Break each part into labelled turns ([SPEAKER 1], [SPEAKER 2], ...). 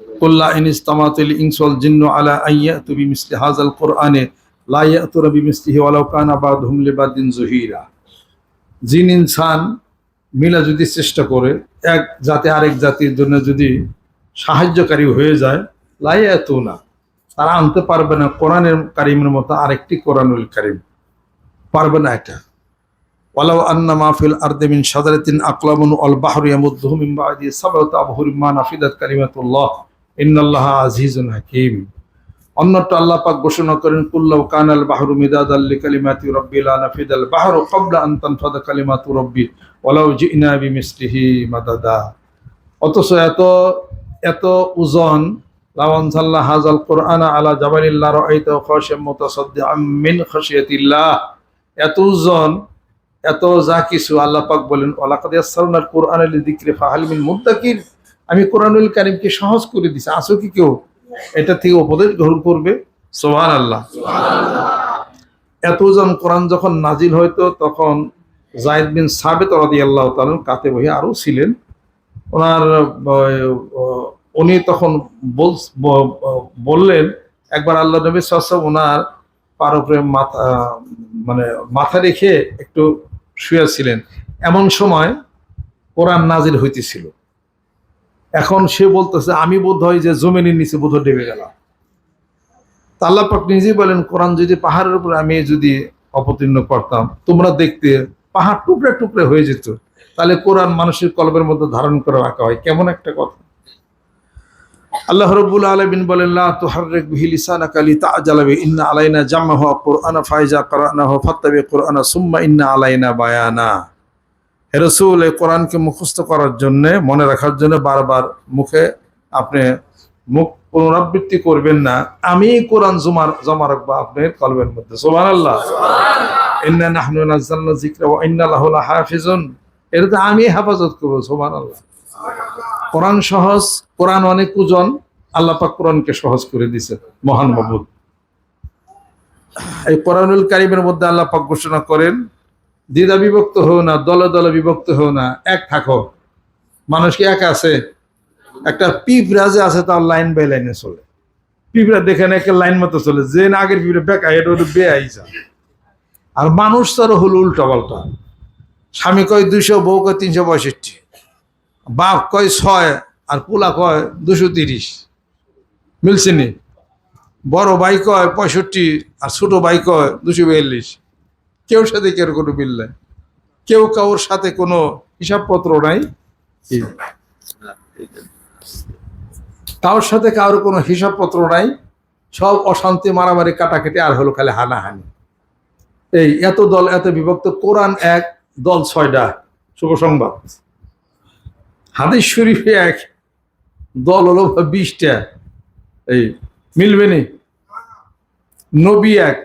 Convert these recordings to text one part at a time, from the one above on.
[SPEAKER 1] Kulla in ইস্তামাতুল insole জিন্নু আলা আইয়াতু বিমিসলি হাযাল কুরআনে লা ইয়াতুনা বিমিসলিহি ওয়ালাউ কানা বাদহুম লিবাদিন যুহিরা জিন ইনসান মিলা যদি চেষ্টা করে, এক জাতি আরেক জাতির জন্য যদি সাহায্যকারী হয়ে যায় লাই এত না। তারা আনতে পারবে না। কোরআনের কারিমের মতো আরেকটি কোরআনুল কারিম। পারবে না এটা। ওয়ালাউ আন্না মাহফিল আরদেমিন সাদারাতিন আকলামুন অল বাহরু ইয়ামুদ্দুহু মিন বাদি সাবাত আবহুর মা নাফিদাত কালিমাতুল্লাহ। ইন্নাল্লাহা আজিজুন হাকীম। অন্যটা আল্লাহ পাক ঘোষণা করেন, কুল্লাউ কানাল বাহরু মিদাদ আল্লি কালিমাতি রব্বি, লা নাফিদাল বাহরু ক্বাবলা আন তানফাদা কালিমাতু রব্বি, ওয়ালাউ জিনা বিমিসলিহি মাদাদা। অথচ এত এত ওজন লাওয়ান সাল্লাহ হাজাল কোরআন আলা জাবালিল্লাহ রাআইতা খাশিয়াম মুতাসাদ্দিআম মিন খাশিয়াতিল্লাহ। এত ওজন এত যা কিছু আল্লাহ পাক বলেন ইয়াসসারনাল কোরআন লিযিকরি ফাহাল মিন মুদ্দাকির আমি কোরআনুল কারীমকে সহজ করে দিছি আসো কি কেউ? এটা থেকে উপদেশ গ্রহণ করবে? সোহান আল্লাহ এতজন কোরআন যখন নাজিল হইতো তখন জায়দ বিন সাবেত রাদি আল্লাহ তালন কাতে বহি আরও ছিলেন। ওনার উনি তখন বল- বললেন, একবার আল্লাহ নবী সাসব ওনার পার মাথা মানে মাথা রেখে একটু শুয়েছিলেন। এমন সময় কোরআন নাজির হইতেছিল। এখন সে বলতেছে, আমি বোধ হয় যে জমিনের নিচে বোধ ডেবে গেলাম। আল্লাহ পাক নিজেই বলেন, কোরআন যদি পাহাড়ের উপরে, আমি যদি অবতীর্ণ করতাম, তোমরা দেখতে পাহাড় টুকরে টুকরে হয়ে যেত। তাহলে কোরআন মানুষের কলবের মধ্যে ধারণ করে রাখা হয়। কেমন একটা কথা। আল্লাহ রব্বুল আলামিন বলেন লা তুহাররিক বিহি লিসানাকা লিতাআজালা বি ইন্না আলাইনা জামাহু কুরআনা ফাইজা করানাহু ফাত্তাবি কুরআনা সুম্মা ইন্না আলাইনা বায়ানা। হে রাসূল এই কোরআনকে মুখস্থ করার জন্য মনে রাখার জন্য বারবার মুখে আপনি মুখ পুনরাবৃত্তি করবেন না। আমি কোরআন জমা জমা রাখব আপনার কলবের মধ্যে। সুবহানাল্লাহ। ইন্না নাহনু নাযালনা যিকরা ওয়া ইন্না লাহু লাহাফিজুন। এটা তো আমি হেফাজত করব সুবহানাল্লাহ। কোরআন সহজ কোরআন অনেক ওজন। আল্লাহ পাক কোরআনকে সহজ করে দিছে মহান মাবুদ। এই কোরআনুল কারিমের মধ্যে আল্লাহ পাক ঘোষণা করেন, দ্বিধা বিভক্ত হও না, দলে দলে বিভক্ত হও না, এক থাকো। মানুষ কি এক আছে? একটা পিঁপড়া যে আছে তার লাইন বাই লাইনে চলে। পিঁপড়া দেখে না একটা লাইন মতো চলে, যে না আগের পিঁপড়া বেকা এটা বে আইসা। আর মানুষ তার হলো উল্টা পাল্টা স্বামী কয় দুইশো, বউ কয় তিনশো পঁয়ষট্টি। বাপ কয় ছয়, আর পোলা কয় দুশো তিরিশ। মিলছে নি? বড় বাইক হয় পঁয়ষট্টি, আর ছোট বাইক হয় দুশো বিয়াল্লিশ। কেউ সাথে কেউ কোনো মিল নাই? কেউ কারোর সাথে কোনো হিসাবপত্র নাই? কারোর সাথে কারোর কোনো হিসাবপত্র নাই? সব অশান্তি, মারামারি, কাটাকাটি, আর হলো খালি হানাহানি। এই এত দল, এত বিভক্ত, কোরআন এক, দল ছয়টা। শুভ সংবাদ। হাদিস শরীফে এক, দল হলো বিশটা। এই মিলবে নি? নবী এক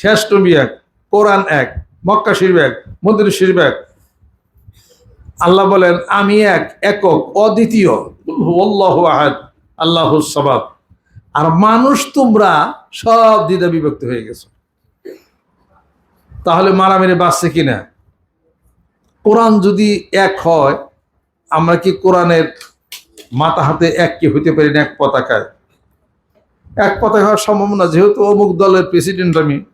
[SPEAKER 1] শেষ নবী এক, কোরআন এক, মক্কা শরীফ এক, মন্দির শরীফ এক। আল্লাহ বলেন, আমি এক, একক, অদ্বিতীয়। আল্লাহ সবাব। আর মানুষ তোমরা সব দ্বিধা বিভক্ত হয়ে গেছো। তাহলে মারামারি বাঁচছে কিনা? কোরআন যদি এক হয়, আমরা কি কোরআনের মাথা হাতে এক কি হইতে পারি না এক পতাকায়? এক পতাকা হওয়ার সম্ভাবনা যেহেতু অমুক দলের প্রেসিডেন্ট আমি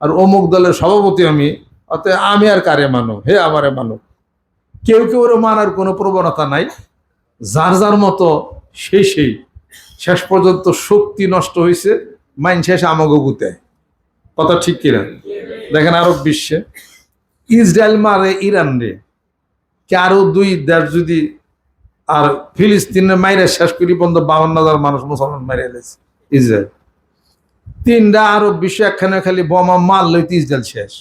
[SPEAKER 1] আর অমুক দলের সভাপতি আমি, অতএব আমি আর কারে মানো হে আমারে মানো কেউ কেউ মানার কোনো প্রবণতা নাই। যার যার মতো সেই সেই। শেষ পর্যন্ত শক্তি নষ্ট হয়েছে মাইন শেষ আমাকে গুতে। কথা ঠিক কিনা? দেখেন আরব বিশ্বে। ইসরায়েল মারে ইরান রে। কে আরও দুই দেশ যদি আর ফিলিস্তিনের মাইরে শেষ করি পর্যন্ত বাউন্ন হাজার মানুষ মুসলমান মাইরে এলেছে ইসরায়েল। তিনটা আরব বিশ্ব একখানে খালি বোমা মাল লইতে ইসরায়েল শেষ।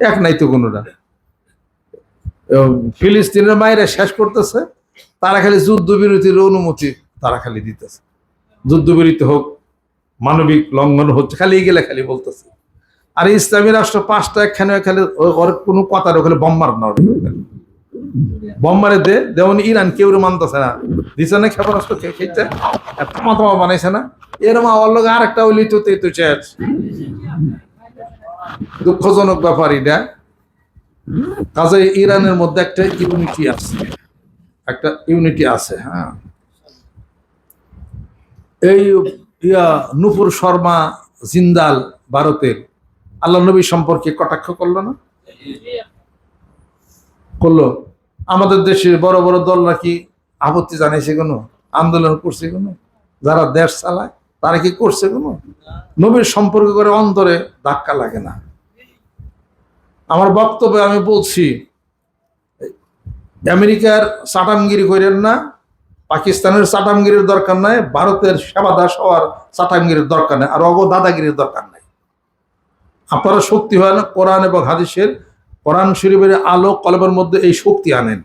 [SPEAKER 1] এক নাই তো কোনোটা। ফিলিস্তিনের মাইরে শেষ করতেছে, তারা খালি যুদ্ধবিরতির অনুমতি তারা খালি দিতেছে। যুদ্ধবিরতি হোক, মানবিক লঙ্ঘন হচ্ছে খালি গেলে খালি বলতেছে। আর ইসলামী রাষ্ট্র পাঁচটা একখানে খালি, ওর কোনো কথার ওখানে বম্বার না বম্বারে দে যেমন ইরান, কেউ মানতেছে না। দিছে না ক্ষেপণাস্ত্র খে- খেতে থামা থামা বানাইছে না। এরম আমার লোক আর একটা ওই লিটুতে দুঃখজনক ব্যাপার এটা। কাজে ইরানের মধ্যে একটা ইউনিটি আছে। একটা ইউনিটি আছে হ্যাঁ। এই ইয়া নুপুর শর্মা জিন্দাল ভারতের। আল্লাহ নবী সম্পর্কে কটাক্ষ করল না? করল। আমাদের দেশের বড় বড় দল নাকি আপত্তি জানাইছে কোনো? আন্দোলন করছে কোনো? যারা দেশ চালায়, তারা কি করছে কোনো? নবীর সম্পর্ক করে অন্তরে ধাক্কা লাগে না। আমার বক্তব্যে আমি বলছি, আমেরিকার চাটামগিরি করেন না, পাকিস্তানের চাটামগিরির দরকার নাই, ভারতের সেবা দাস হওয়ার চাটামগিরির দরকার নাই, আর অগ দাদাগিরির দরকার নাই। আপনারা শক্তি হয় না, কোরআন এবং হাদিসের কোরআন শরীফের আলো কলমের মধ্যে এই শক্তি আনেন।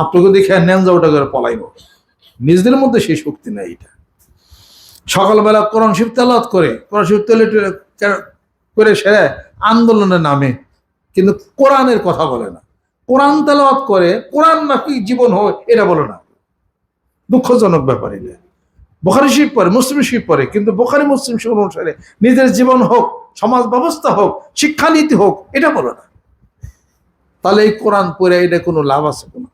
[SPEAKER 1] আপনাকে দেখে ন্যাংজা ওটা করে পলাইব। নিজেদের মধ্যে সেই শক্তি নেই এটা। সকালবেলা কোরআন শিব তেলাওয়াত করে, কোরআন শিব তেলে করে সেরে আন্দোলনের নামে, কিন্তু কোরআনের কথা বলে না। কোরআন তেলাওয়াত করে, কোরআন নাকি জীবন হয় এটা বলে না। দুঃখজনক ব্যাপার এটা। বোখারি শিব পরে মুসলিম শিব পরে কিন্তু বোখারি মুসলিম শিব অনুসারে নিজের জীবন হোক, সমাজ ব্যবস্থা হোক, শিক্ষানীতি হোক, এটা বলে না। তাহলে এই কোরআন পড়ে এটা কোনো লাভ আছে কোনো?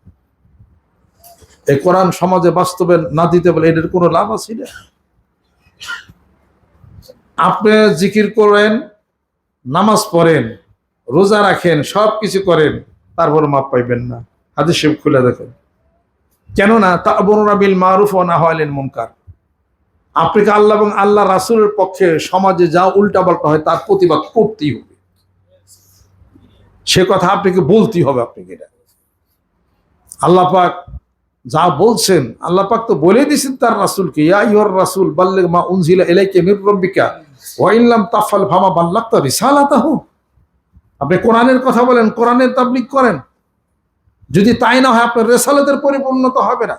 [SPEAKER 1] এই কোরআন সমাজে বাস্তবে না দিতে বলে এটার কোনো লাভ আছে না আপনি জিকির করেন, নামাজ পড়েন, রোজা রাখেন, সব কিছু করেন, তারপর মাপ পাইবেন না। হাদিস শিব খুলে দেখেন। কেননা তা বর্ণনা বিল মারুফ ও না হলেন মুনকার। আপনাকে আল্লাহ এবং আল্লাহ রাসুলের পক্ষে সমাজে যা উল্টাপাল্টা হয় তার প্রতিবাদ করতেই হবে। সে কথা আপনাকে বলতেই হবে আপনাকে এটা। আল্লাহ পাক যা বলছেন, আল্লাহ পাক তো বলে দিয়েছেন তার রাসুলকে, ইয়া ইয়র রাসুল বাল্লে মা উনজিলা এলাইকে মির রব্বিকা, ওয়া ইল্লাম তাফাল ফামা বাল্লাক্তা রিসালাতাহু। আপনি কোরআনের কথা বলেন, কোরআনের তাবলিগ করেন। যদি তাই না হয়, আপনার রেসালতের পরিপূর্ণতা হবে না।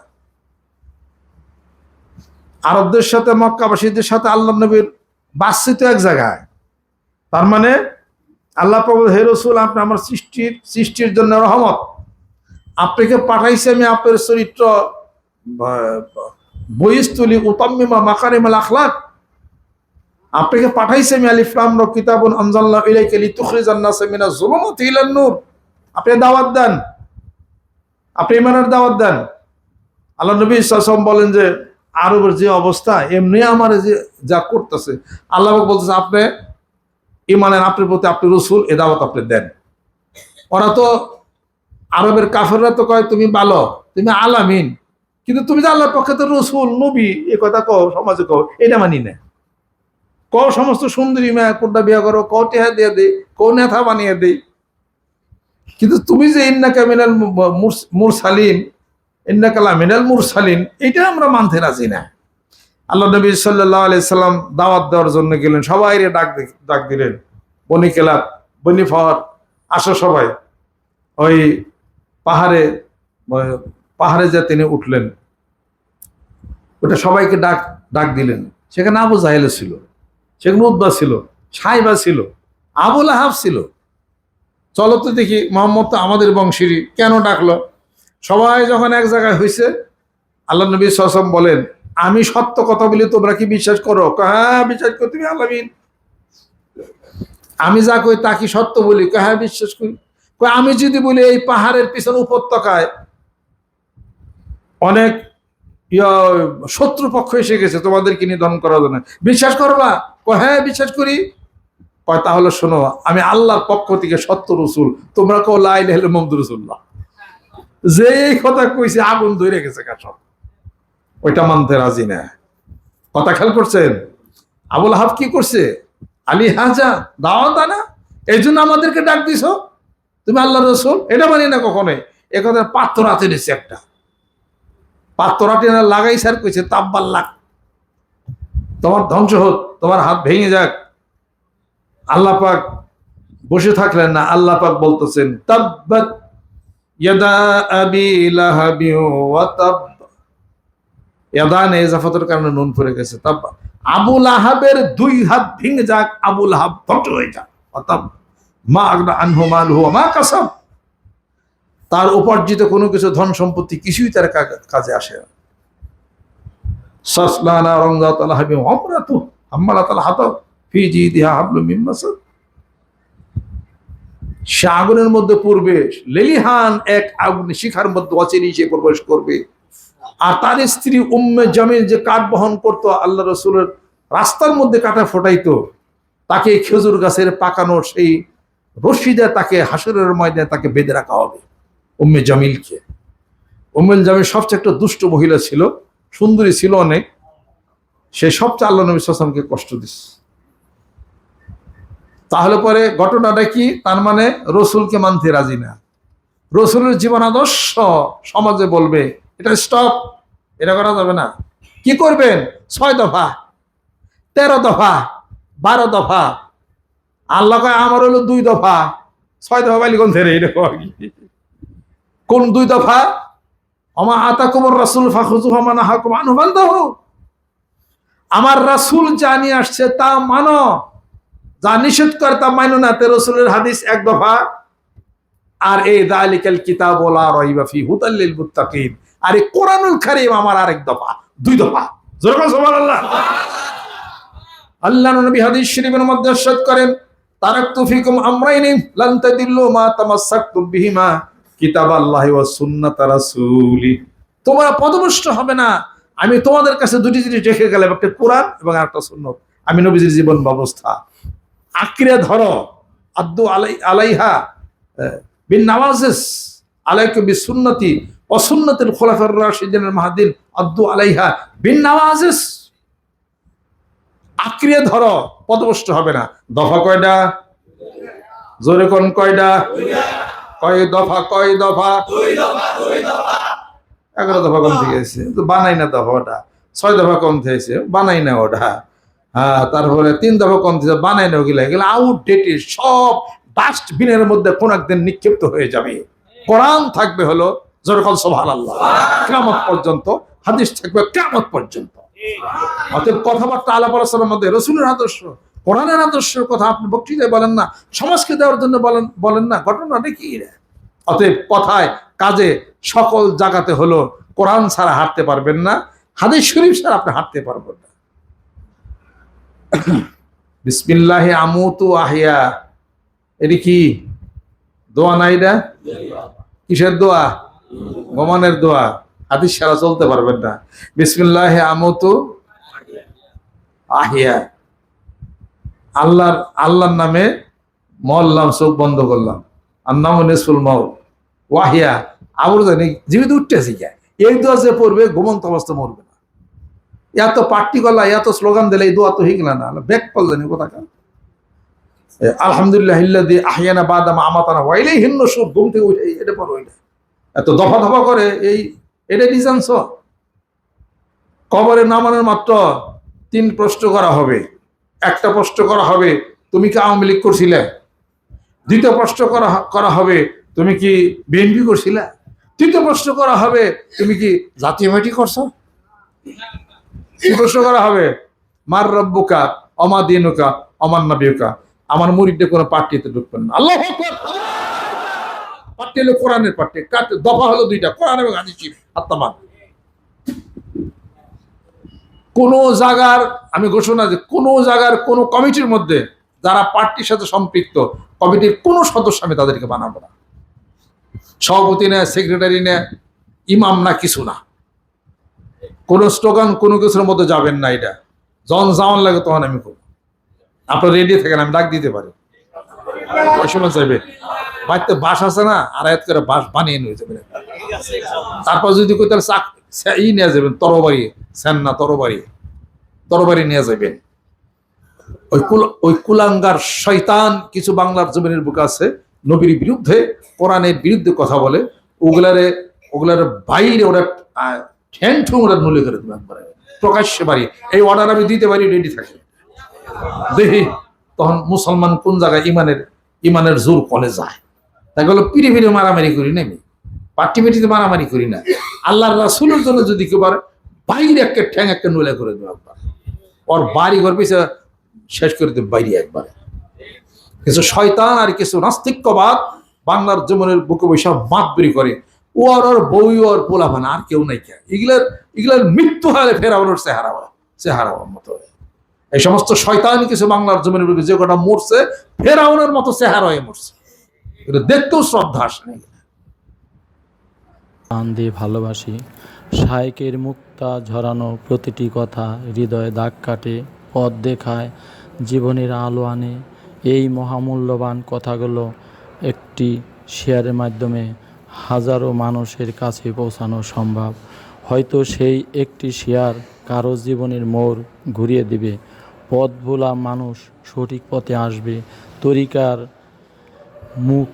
[SPEAKER 1] আরবদের সাথে, মক্কাবাসীদের সাথে আল্লাহ নবীর বাসিত এক জায়গায়। তার মানে আল্লাহ প্রভু, হে রসুল, আপনি আমার সৃষ্টির সৃষ্টির জন্য রহমত। আপনাকে পাঠাইছি আমি আপনার চরিত্র বইস্তুলি উতাম্মিমা, মাকারিমাল আখলাক। আপনাকে পাঠাইছে আমি র যুলুমাতি ইলান নূর। আপনি দাওয়াত দেন। আপনি ইমানের দাওয়াত দেন। আল্লাহ নবী সাল্লাম বলেন যে, আরবের যে অবস্থা, এমনি আমার যে যা করতেছে, আল্লাহ বলতেছে, আপনি ইমানের আপনার প্রতি আপনি রসুল, এ দাওয়াত আপনি দেন। ওরা তো আরবের কাফেররা তো কয়, তুমি ভালো, তুমি আলামিন। কিন্তু তুমি যে আল্লাহর পক্ষে তো রসুল, নবী, এ কথা কও, সমাজে কও, এটা মানি না। ক সমস্ত সুন্দরী মেয়ে কোনটা বিয়ে করো ক টেহা দিয়ে দে কৌ নেথা বানিয়ে দেই। কিন্তু তুমি যে ইন্নাকা মিনাল মুরসালিন ইন্নাকালা মিনাল মুরসালিন, এটা আমরা মানতে রাজি না। আল্লাহ নবী সাল্লাহ আলি সাল্লাম দাওয়াত দেওয়ার জন্য গেলেন। সবাই ডাক ডাক দিলেন। বনি কেলাপ বনি ফর আসো সবাই। ওই পাহাড়ে পাহাড়ে যে তিনি উঠলেন, ওটা সবাইকে ডাক ডাক দিলেন। সেখানে আবু জাহেল ছিল, সেখানে উদ্বা ছিল সাইবা ছিল আবুল আহাব ছিল। চলো তো দেখি মোহাম্মদ তো আমাদের বংশেরই। কেন ডাকলো? সবাই যখন এক জায়গায় হয়েছে আল্লাহ নবী সাসম বলেন আমি সত্য কথা বলি, তোমরা কি বিশ্বাস করো? হ্যাঁ বিশ্বাস করি, তুমি আল্লামিন আমি যা কই তা কি সত্য বলি? হ্যাঁ বিশ্বাস করি। আমি যদি বলি এই পাহাড়ের পিছনে উপত্যকায় অনেক শত্রুপক্ষ এসে গেছে, তোমাদেরকে নিধন করার জন্য। বিশ্বাস করবা হ্যাঁ বিশ্বাস করি। কয়, তাহলে শোনো, আমি আল্লাহর পক্ষ থেকে সত্য রসুল। তোমরা কেউ লাইল হেলে মমদুর রসুল্লাহ যে এই কথা কইছে, আগুন ধরে গেছে কাসব ওইটা মানতে রাজি না। কথা খেয়াল করছেন? আবুল হাফ কি করছে? আলী হাজা, দাওয়াত দানা এই জন্য আমাদেরকে ডাক দিছ? তুমি আল্লাহ রসুল? এটা মানি না কখনোই। এ কথা পাত্র হাতে নিচ্ছে একটা। পাত্র হাতে লাগাই স্যার কইছে, তাব্বাল লাগ। তোমার ধ্বংস হোক, তোমার হাত ভেঙে যাক। আল্লাহ পাক বসে থাকলেন না, আল্লাহ পাক বলতেছেন, তাব্বাত ইয়াদা আবি লাহাবি ওয়া তাব ইয়াদা নে ইজাফতের কারণে নুন পড়ে গেছে। তাব আবুল আহাবের দুই হাত ভেঙে যাক আবুল আহাব হয়ে যাক। অতাব মা আগনা ওয়া মা তার উপার্জিত কোনো কিছু ধন সম্পত্তি কিছুই তার কাজে আসে না। সাসলানা রংজাত আলাহাবি অমরাতু আম্মালাত আল হাতাব ফি জিদিহা হাবলুম মিন মাসাদ। সে আগুনের মধ্যে পূর্বে লেলিহান এক আগুন শিখার মধ্যে অচেনি সে প্রবেশ করবে। আর তার স্ত্রী উম্মে জমিন যে কাঠ বহন করতো, আল্লাহ রসুলের রাস্তার মধ্যে কাটা ফোটাইতো, তাকে খেজুর গাছের পাকানো সেই রশি দিয়ে তাকে হাসরের ময়দানে তাকে বেঁধে রাখা হবে উম্মে জামিলকে। উম্মেল জামিল সবচেয়ে একটা দুষ্ট মহিলা ছিল, সুন্দরী ছিল অনেক, সে সবচেয়ে আল্লাহ নবী সালামকে কষ্ট দিচ্ছে তাহলে পরে ঘটনাটা কি? তার মানে রসুলকে মানতে রাজি না। রসুলের জীবন আদর্শ সমাজে বলবে এটা স্টপ এটা করা যাবে না। কি করবেন? ছয় দফা, তেরো দফা, বারো দফা। আল্লাহ কয়, আমার হলো দুই দফা। ছয় দফা বাইলি কোন এটা কয় কোন দুই দফা? আমা আতা কুমর রাসুল ফাখুজু হামানা হাকুম আনুবান আমার রাসুল যা নিয়ে আসছে তা মানো। যা নিষেধ করে তা মানো না। তে রসুলের হাদিস এক দফা। আর এই দালিকাল কিতাব ওলা রহিবা ফি হুদাল্লিল মুত্তাকিন। আর কোরআনুল কারীম আমার আরেক দফা, দুই দফা। বলো আল্লাহ নবী হাদিস শরীফের মধ্যে ইরশাদ করেন, তারাকতু ফিকুম আমরাইনি, লান তাদিল্লু মা তামাসসাকতুম বিহিমা কিতাবাল্লাহি ওয়া সুন্নাত রাসূলি। তোমরা পদভ্রষ্ট হবে না। আমি তোমাদের কাছে দুটি জিনিস রেখে গেলাম, একটা কোরআন এবং একটা সুন্নত। আমি নবীজির জীবন ব্যবস্থা। আক্রিয়া ধরো আব্দু আলাই, আলাইহা বিন নওয়াজিস। আলাইকুম সুন্নতি ও সুন্নতিল খোলাফার রাশিদিনের মাহাদিন আব্দু আলাইহা বিন আক্রিয়া ধরো, পদভ্রষ্ট হবে না। দফা কয়টা জোরে কোন কয়টা কয় দফা কয় দফা? এগারো দফা কম থেকে গেছে বানাই না দফা ওটা। ছয় দফা কম থেকেছে বানাই না ওটা। হ্যাঁ তারপরে তিন দফা কম থেকে বানাই না ওগুলা। এগুলো আউটডেটেড সব ডাস্টবিনের মধ্যে কোন একদিন নিক্ষিপ্ত হয়ে যাবে। কোরআন থাকবে হলো যেরকম সোভাল আল্লাহ কেমত পর্যন্ত, হাদিস থাকবে কেমত পর্যন্ত। অতএব কথাবার্তা আলাপ আলোচনার মধ্যে রসুলের আদর্শ, কোরআনের আদর্শের কথা আপনি বক্তৃতায় বলেন না, সমাজকে দেওয়ার জন্য বলেন বলেন না ঘটনাটা কি অতএব কথায়, কাজে সকল জায়গাতে হলো কোরআন ছাড়া হাঁটতে পারবেন না, হাদিস শরীফ ছাড়া আপনি হাঁটতে পারবেন না। বিসমিল্লাহ আমুতু আহিয়া। এটি কি? দোয়া নাই এটা কিসের দোয়া? গোমানের দোয়া। হাদিস ছাড়া চলতে পারবেন না। বিসমিল্লাহ আমুতু আহিয়া। আল্লাহর আল্লাহর নামে মল্লাম চোখ বন্ধ করলাম। আর নাম নেসুল মাউ ওয়াহিয়া। আবার জানি, জীবিত উঠতেছি কে? এই দোয়া যে পড়বে, ঘুমন্ত অবস্থা মরবে না। এত পার্টি করলা এত স্লোগান দিলে এই দোয়া তো হয়ে গেল না। ব্যাক কল জানি কোথা কাল আলহামদুলিল্লাহ ইল্লাদি আহিয়ানা বাদামা আমাতানা ওয়াইলেই হিন্ন সুর ঘুম থেকে উঠে এটা পর ওইটা এত দফা দফা করে এই, এটা ডিজানস কবরে নামানোর মাত্র তিন প্রশ্ন করা হবে। একটা প্রশ্ন করা হবে, তুমি কি আওয়ামী লীগ করছিলে? দ্বিতীয় প্রশ্ন করা করা হবে, তুমি কি বিএনপি করছিলে? তৃতীয় প্রশ্ন করা হবে, তুমি কি জাতীয় পার্টি করছ? প্রশ্ন করা হবে, মার রব্বুকা, অমা দিনুকা আমার মুরিদে কোনো পার্টিতে ঢুকবেন না। আল্লাহ পার্টি হলো কোরআনের পার্টি। দফা হলো দুইটা, কোরআন এবং হাদিস আত্মামান কোন জায়গার, আমি ঘোষণা যে কোন জায়গার, কোন কমিটির মধ্যে যারা পার্টির সাথে সম্পৃক্ত, কমিটির কোন সদস্য আমি তাদেরকে বানাবো না। সভাপতি নেয়, সেক্রেটারি না ইমাম না কিছু না। কোন স্লোগান কোনো কিছুর মধ্যে যাবেন না এটা। যখন যাওয়ান লাগে তখন আমি করব। আপনার রেডি থাকেন আমি ডাক দিতে পারি। চাইবে। বাড়িতে বাস আছে না আর আড়াইত করে বাস বানিয়ে নিয়ে যাবেন। তারপর যদি কই, তাহলে চাক ই নিয়ে যাবেন, তরবারি। সেন্না তরবারি। তরবারি নিয়ে যাবেন। ওই কুল, ওই কুলাঙ্গার শয়তান, কিছু বাংলার জমিনের বুক আছে, নবীর বিরুদ্ধে, কোরআনের বিরুদ্ধে কথা বলে, ওগুলারে, ওগুলার বাইরে ওরা ঠ্যাং ঠুং ওরা নলে করে দেবে একবারে প্রকাশ্যে বাড়ি। এই অর্ডার আমি দিতে পারি রেডি থাকি দেখি তখন মুসলমান কোন জায়গায় ইমানের ইমানের জোর কলে যায়? তাই বলো, পিড়ে পিড়ে মারামারি করি না আমি পার্টি পিটিতে মারামারি করি না। আল্লাহর রাসুলের জন্য যদি কেউ বাইরে একটা ঠ্যাং, একটা নলে করে দেবো একবার। ওর বাড়ি ঘর পিছিয়ে শেষ করে দেবে বাইরে একবারে। কিছু শয়তান আর কিছু নাস্তিক্যবাদ বাংলার জমিনের বুকে বৈশাখ মাত বেরি করে। ও আর ওর বই ওর পোলাভান আর কেউ নাই কে? এগুলার এগুলার মৃত্যু হলে ফেরানোর চেহারা চেহারা মতো এই সমস্ত শয়তান কিছু বাংলার জমিনের বুকে যে কটা মরছে, ফেরাউনের মতো চেহারা হয়ে মরছে। এটা দেখতেও শ্রদ্ধা আসে
[SPEAKER 2] প্রাণ দিয়ে ভালোবাসি, শায়কের মুক্তা ঝরানো প্রতিটি কথা হৃদয়ে দাগ কাটে, পথ দেখায়, জীবনের আলো আনে। এই মহামূল্যবান কথাগুলো একটি শেয়ারের মাধ্যমে হাজারো মানুষের কাছে পৌঁছানো সম্ভব। হয়তো সেই একটি শেয়ার কারও জীবনের মোড় ঘুরিয়ে দিবে পথ ভোলা মানুষ সঠিক পথে আসবে, তরিকার মুখ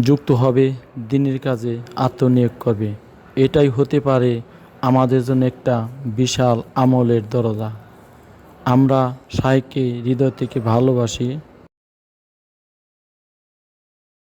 [SPEAKER 2] যুক্ত হবে, দিনের কাজে আত্মনিয়োগ করবে। এটাই হতে পারে আমাদের জন্য একটা বিশাল আমলের দরজা। আমরা সাইকে হৃদয় থেকে ভালোবাসি